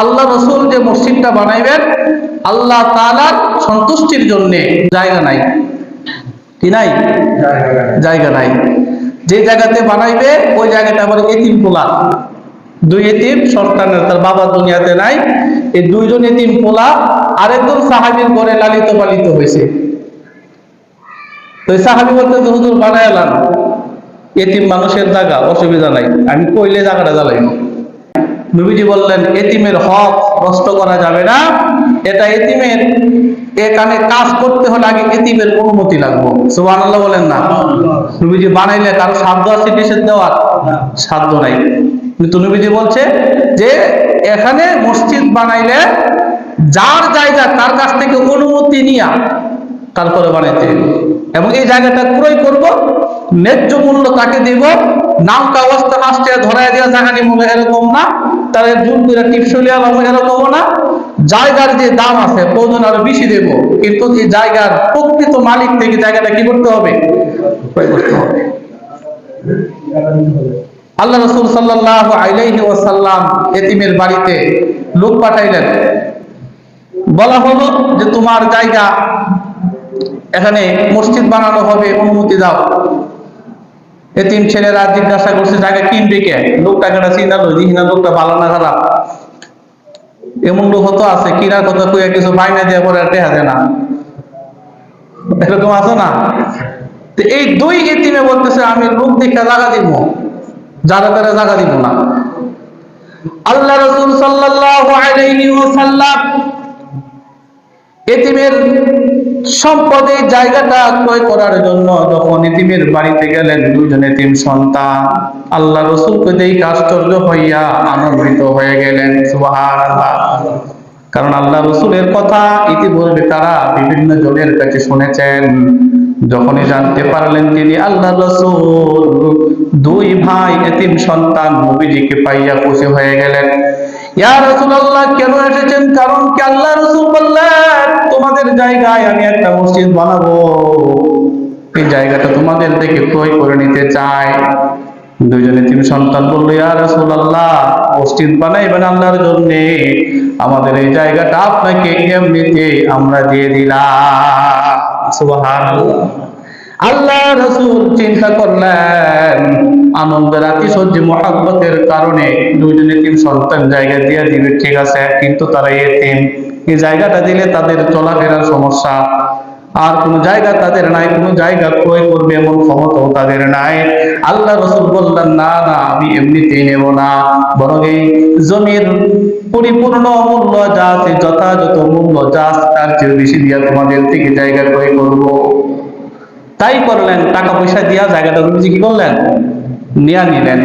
আল্লাহ রসুল যে মসজিদটা বানাইবেন, আল্লাহ তাআলার সন্তুষ্টির জন্য জায়গা নাই। কি নাই? জায়গা নাই। যে জায়গাতে বানাইবে, ওই জায়গাটা আবার এতিম পোলা। দুই এতিম, সন্তানের তার বাবা দুনিয়াতে নাই। এই দুইজন এতিম পোলা আরেকজন সাহাবীর ঘরে লালিত পালিত হয়েছে। তো সাহাবি বলতে হুজুর বানায় এলাম এতিম মানুষের জায়গা, অসুবিধা নাই। আমি কইলে জায়গাটা জ্বালাইব। নবীজি বললেন, এতিমের হক নষ্ট করা যাবে না। এটা এতিমের এখানে কাজ করতে হলে আগে এতিমের অনুমতি লাগবে। সুবহানাল্লাহ বলেন না। নবীজি বানাইলে কারও সাধ্য আছে নিষেধ দেওয়ার? সাধ্য নাই। কিন্তু নবীজি বলছে যে, এখানে মসজিদ বানাইলে যার জায়গা তার কাছ থেকে অনুমতি নিয়া তারপরে বানাইতে এবং এই জায়গাটা ক্রয় করব, ন্যায্য মূল্য তাকে দেব নাম কাগজটা আসতে ধরাই দেওয়া জায়গা নিব এরকম না। তার জোর করে টিপসলি আলাম এরকমও না, জায়গার যে দাম আছে, প্রয়োজন আরও বেশি দেব। কিন্তু এই জায়গার প্রকৃত মালিক থেকে জায়গাটা কি করতে হবে? ক্রয় করতে হবে। আল্লাহ রসুল সাল্লাহ আলাইহি ওয়াসাল্লাম এতিমের বাড়িতে লোক পাঠাইলেন। বলা হলো যে, তোমার জায়গা এখানে মসজিদ বানানো হবে, অনুমতি দাও। এতিম ছেলেরা জিজ্ঞাসা করছে, জায়গা কিনবে কে? লোকটা কেটা চিন্তা লই না, লোকটা ভালো না খারাপ? এমন লোক হতো আছে কিনার কথা কইয়া কিছু বাইনা দিয়ে পরে টেহা দেয় না। এরকম আছে না? তো এই দুই এতিমে বলতেছে, আমি লোক দেখে জায়গা দিব। যারা তারা জায়গা দিব না। আল্লাহ রসুল সাল্লাল্লাহু আলাইহি এতিমের সম্পদে জায়গাটা ক্রয় করার জন্য যখন এতিমের বাড়িতে গেলেন দুজন এতিম সন্তান, আল্লাহ রসুলকে দেখে আশ্চর্য হইয়া আনন্দিত হয়ে গেলেন কারণ আল্লাহ রসুলের কথা ইতিপূর্বে তারা বিভিন্ন জনের কাছে শুনেছেন। যখনই জানতে পারলেন তিনি, আল্লাহ রসুল দুই ভাই এতিম সন্তান নবীজিকে পাইয়া খুশি হয়ে গেলেন। ইয়া রাসূলুল্লাহ, কেন এসেছেন? কারণ কি আল্লাহ রাসূল বললেন জায়গায় আমি একটা মসজিদ বানাবো। এই জায়গাটা তোমাদের থেকে ক্রয় করে নিতে চাই। দুইজনে তিন সন্তান বলল, ইয়া রাসূলুল্লাহ, মসজিদ বানাইবেন আল্লাহর জন্য। আমাদের এই জায়গাটা আপনাকে এমনিতে আমরা দিয়ে দিলাম। সুবহানাল্লাহ। আল্লাহ রসুল চিন্তা করলেন, আনন্দের আতিশয্য, মহাব্বতের কারণে দুইজনে তিন সন্তান জায়গা দিয়ে দিবে, ঠিক আছে? কিন্তু তারা এতিম। এই জায়গাটা দিলে তাদের চলাফেরার সমস্যা। আর কোন জায়গা তাদের নাই, কোন জায়গা ক্রয় করবে এমন ক্ষমতাও তাদের নাই। আল্লাহ রসুল বললেন, না না, আমি এমনিতেই নেব না। বরং এই জমির পরিপূর্ণ মূল্য যা আছে, যথাযথ মূল্য যা আছে, তার চেয়ে বেশি দিয়া তোমাদের থেকে জায়গা ক্রয় করব। তাই করলেন, টাকা পয়সা দিয়া জায়গাটা কি করলেন? নিয়া নিলেন।